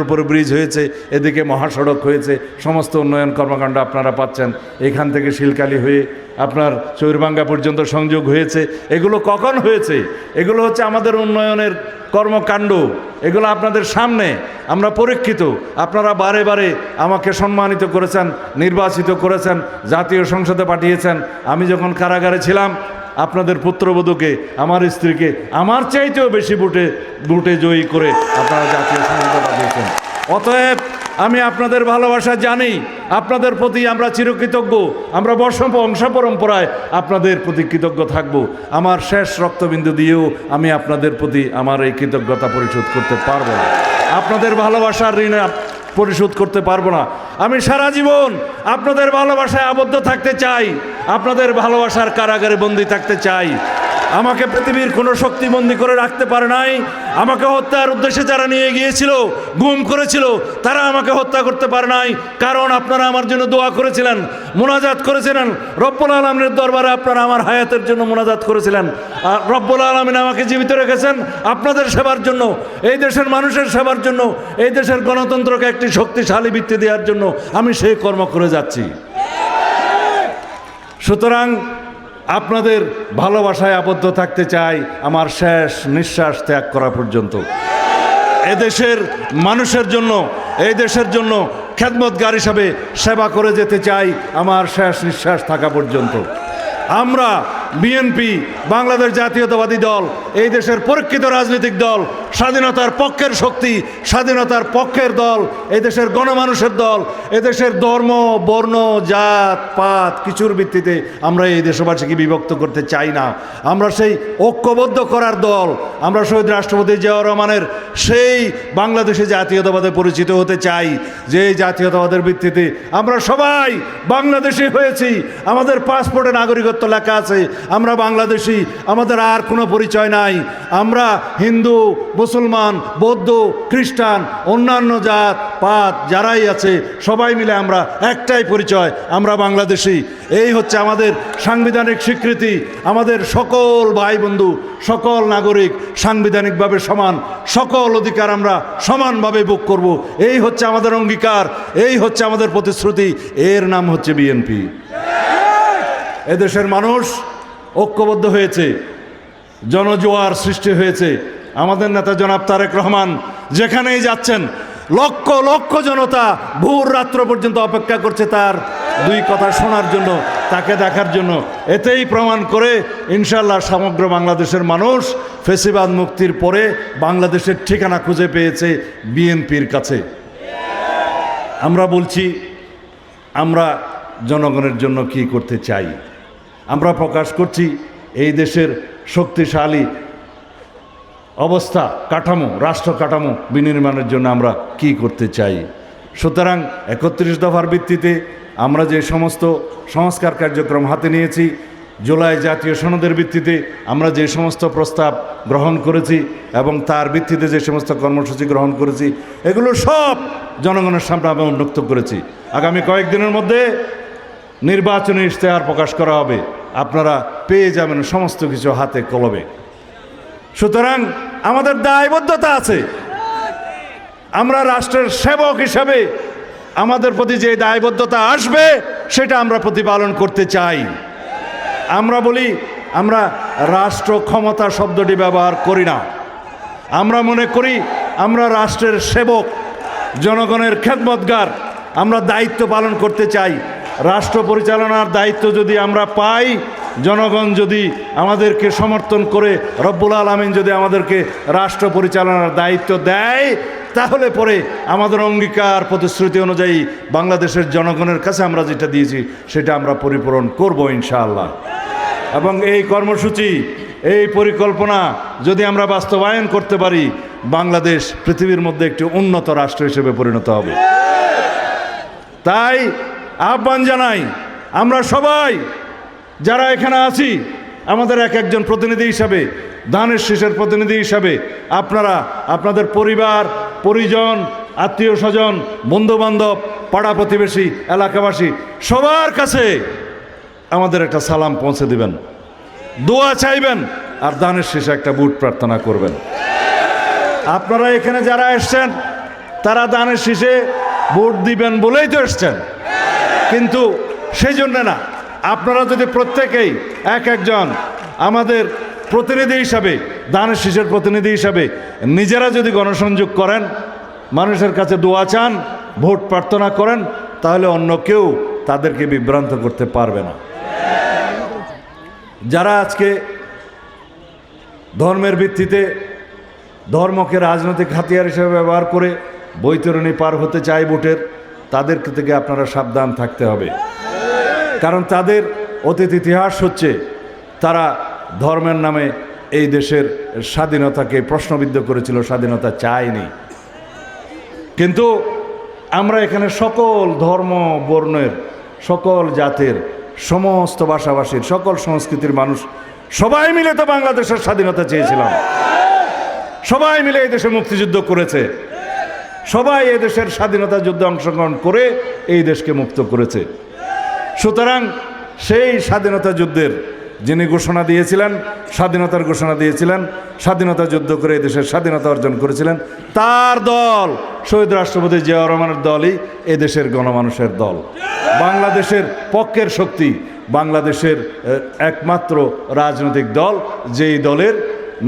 উপরে ব্রিজ হয়েছে, এদিকে মহাসড়ক হয়েছে, সমস্ত উন্নয়ন কর্মকাণ্ড আপনারা পাচ্ছেন। এখান থেকে শিলকালি হয়ে আপনার চৈরবাঙ্গা পর্যন্ত সংযোগ হয়েছে। এগুলো কখন হয়েছে? এগুলো হচ্ছে আমাদের উন্নয়নের কর্মকাণ্ড। এগুলো আপনাদের সামনে। আমরা পরীক্ষিত। আপনারা বারে বারে আমাকে সম্মানিত করেছেন, নির্বাচিত করেছেন, জাতীয় সংসদে পাঠিয়েছেন। আমি যখন কারাগারে ছিলাম আপনাদের পুত্রবধূকে, আমার স্ত্রীকে, আমার চাইতেও বেশি বুটে বুটে জয়ী করে আপনারা জাতীয় সংসদে পাঠিয়েছেন অতএব, আমি আপনাদের ভালোবাসা জানি, আপনাদের প্রতি আমরা চিরকৃতজ্ঞ, আমরা বর্ষ বংশ পরম্পরায় আপনাদের প্রতি কৃতজ্ঞ থাকব। আমার শেষ রক্তবিন্দু দিয়েও আমি আপনাদের প্রতি আমার এই কৃতজ্ঞতা পরিশোধ করতে পারব না। আপনাদের ভালোবাসার ঋণ পরিশোধ করতে পারব না। আমি সারা জীবন আপনাদের ভালোবাসায় আবদ্ধ থাকতে চাই, আপনাদের ভালোবাসার কারাগারে বন্দি থাকতে চাই। আমাকে পৃথিবীর কোনো শক্তিবন্দি করে রাখতে পারে নাই। আমাকে হত্যার উদ্দেশ্যে যারা নিয়ে গিয়েছিল, গুম করেছিল, তারা আমাকে হত্যা করতে পারে নাই। কারণ আপনারা আমার জন্য দোয়া করেছিলেন, মোনাজাত করেছিলেন। রব্বুল আলমের দরবারে আপনারা আমার হায়াতের জন্য মোনাজাত করেছিলেন। আর রব্বুল আলমিন আমাকে জীবিত রেখেছেন আপনাদের সেবার জন্য, এই দেশের মানুষের সেবার জন্য, এই দেশের গণতন্ত্রকে একটি শক্তিশালী ভিত্তি দেওয়ার জন্য আমি সেই কর্ম করে যাচ্ছি। সুতরাং আপনাদের ভালোবাসায় আবদ্ধ থাকতে চাই আমার শেষ নিঃশ্বাস ত্যাগ করা পর্যন্ত। এদেশের মানুষের জন্য, এই দেশের জন্য খেদমতগার হিসাবে সেবা করে যেতে চাই আমার শেষ নিঃশ্বাস থাকা পর্যন্ত। আমরা বিএনপি বাংলাদেশ জাতীয়তাবাদী দল, এই দেশের পরীক্ষিত রাজনৈতিক দল, স্বাধীনতার পক্ষের শক্তি, স্বাধীনতার পক্ষের দল, এই দেশের গণমানুষের দল এদেশের ধর্ম, বর্ণ, জাত, পাত, কিছুর ভিত্তিতে আমরা এই দেশবাসীকে বিভক্ত করতে চাই না। আমরা সেই ঐক্যবদ্ধ করার দল, আমরা শহীদ রাষ্ট্রপতি জিয়াউর রহমানের সেই বাংলাদেশে জাতীয়তাবাদে পরিচিত হতে চাই, যে জাতীয়তাবাদের ভিত্তিতে আমরা সবাই বাংলাদেশি হয়েছি। আমাদের পাসপোর্টে নাগরিকত্ব লেখা আছে আমরা বাংলাদেশি, আমাদের আর কোনো পরিচয় নাই। আমরা হিন্দু, মুসলমান, বৌদ্ধ, খ্রিস্টান, অন্যান্য জাত, পাত, যারাই আছে, সবাই মিলে আমরা একটাই পরিচয়, আমরা বাংলাদেশি। এই হচ্ছে আমাদের সাংবিধানিক স্বীকৃতি, আমাদের সকল ভাই বন্ধু সকল নাগরিক সাংবিধানিকভাবে সমান, সকল অধিকার আমরা সমানভাবে ভোগ করব। এই হচ্ছে আমাদের অঙ্গীকার, এই হচ্ছে আমাদের প্রতিশ্রুতি, এর নাম হচ্ছে বিএনপি। এদেশের মানুষ ঐক্যবদ্ধ হয়েছে, জনজোয়ার সৃষ্টি হয়েছে। আমাদের নেতা জনাব তারেক রহমান যেখানেই যাচ্ছেন, লক্ষ লক্ষ জনতা ভোর রাত্র পর্যন্ত অপেক্ষা করছে তার দুই কথা শোনার জন্য, তাকে দেখার জন্য। এতেই প্রমাণ করে ইনশাল্লাহ সমগ্র বাংলাদেশের মানুষ ফেসিবাদ মুক্তির পরে বাংলাদেশের ঠিকানা খুঁজে পেয়েছে বিএনপির কাছে। আমরা বলছি, আমরা জনগণের জন্য কি করতে চাই? আমরা প্রকাশ করছি এই দেশের শক্তিশালী অবস্থা, কাঠামো, রাষ্ট্র কাঠামো বিনির্মাণের জন্য আমরা কি করতে চাই। সুতরাং একত্রিশ দফার ভিত্তিতে আমরা যে সমস্ত সংস্কার কার্যক্রম হাতে নিয়েছি, জুলাই জাতীয় সনদের ভিত্তিতে আমরা যে সমস্ত প্রস্তাব গ্রহণ করেছি এবং তার ভিত্তিতে যে সমস্ত কর্মসূচি গ্রহণ করেছি, এগুলো সব জনগণের সামনে আমি উন্মুক্ত করেছি। আগামী কয়েকদিনের মধ্যে নির্বাচনী ইশতেহার প্রকাশ করা হবে। আপনারা পেয়ে যাবেন সমস্ত কিছু হাতে কলবে সুতরাং আমাদের দায়বদ্ধতা আছে। আমরা রাষ্ট্রের সেবক হিসাবে আমাদের প্রতি যে দায়বদ্ধতা আসবে, সেটা আমরা প্রতিপালন করতে চাই। আমরা বলি, আমরা রাষ্ট্র ক্ষমতা শব্দটি ব্যবহার করি না। আমরা মনে করি, আমরা রাষ্ট্রের সেবক, জনগণের খেদমতগার, আমরা দায়িত্ব পালন করতে চাই। রাষ্ট্র পরিচালনার দায়িত্ব যদি আমরা পাই, জনগণ যদি আমাদেরকে সমর্থন করে, রব্বুল আলমিন যদি আমাদেরকে রাষ্ট্র পরিচালনার দায়িত্ব দেয়, তাহলে পরে আমাদের অঙ্গীকার প্রতিশ্রুতি অনুযায়ী বাংলাদেশের জনগণের কাছে আমরা যেটা দিয়েছি, সেটা আমরা পরিপূরণ করব ইনশাআল্লাহ। এবং এই কর্মসূচি, এই পরিকল্পনা যদি আমরা বাস্তবায়ন করতে পারি, বাংলাদেশ পৃথিবীর মধ্যে একটি উন্নত রাষ্ট্র হিসেবে পরিণত হবে। তাই আহ্বান জানাই, আমরা সবাই যারা এখানে আছি, আমাদের এক একজন প্রতিনিধি হিসাবে ধানের শীষের প্রতিনিধি হিসাবে, আপনারা, আপনাদের পরিবার, পরিজন, আত্মীয় স্বজন, বন্ধুবান্ধব, পাড়া প্রতিবেশী, এলাকাবাসী, সবার কাছে আমাদের একটা সালাম পৌঁছে দিবেন। দোয়া চাইবেন আর দানের শেষে একটা বুট প্রার্থনা করবেন। আপনারা এখানে যারা এসছেন, তারা দানের শীষে ভোট দিবেন বলেই তো এসছেন। কিন্তু সেই জন্য না, আপনারা যদি প্রত্যেকেই এক একজন আমাদের প্রতিনিধি হিসাবে দান শীষের প্রতিনিধি হিসাবে নিজেরা যদি গণসংযোগ করেন, মানুষের কাছে দোয়া চান, ভোট প্রার্থনা করেন, তাহলে অন্য কেউ তাদেরকে বিভ্রান্ত করতে পারবে না। যারা আজকে ধর্মের ভিত্তিতে ধর্মকে রাজনৈতিক হাতিয়ার হিসেবে ব্যবহার করে বৈতরণী পার হতে চায় ভোটের তাদের থেকে আপনারা সাবধান থাকতে হবে। কারণ তাদের অতীত ইতিহাস হচ্ছে, তারা ধর্মের নামে এই দেশের স্বাধীনতাকে প্রশ্নবিদ্ধ করেছিল, স্বাধীনতা চায়নি। কিন্তু আমরা এখানে সকল ধর্ম, বর্ণের, সকল জাতের, সমস্ত ভাষাভাষীর, সকল সংস্কৃতির মানুষ সবাই মিলে তো বাংলাদেশের স্বাধীনতা চেয়েছিলাম। সবাই মিলে এই দেশে মুক্তিযুদ্ধ করেছে। সবাই এই দেশের স্বাধীনতা যুদ্ধে অংশগ্রহণ করে এই দেশকে মুক্ত করেছে। সুতরাং সেই স্বাধীনতা যুদ্ধের যিনি ঘোষণা দিয়েছিলেন, স্বাধীনতার ঘোষণা দিয়েছিলেন, স্বাধীনতা যুদ্ধ করে দেশের স্বাধীনতা অর্জন করেছিলেন, তার দল, শহীদ রাষ্ট্রপতি জিয়াউর রহমানের দলই এ দেশের গণমানুষের দল। বাংলাদেশের পক্ষের শক্তি, বাংলাদেশের একমাত্র রাজনৈতিক দল, যেই দলের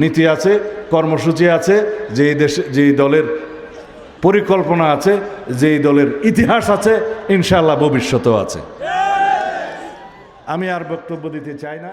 নীতি আছে, কর্মসূচি আছে, যেই দেশে, যেই দলের পরিকল্পনা আছে যে এই দলের ইতিহাস আছে ইনশাল্লাহ ভবিষ্যতেও আছে। আমি আর বক্তব্য দিতে চাই না।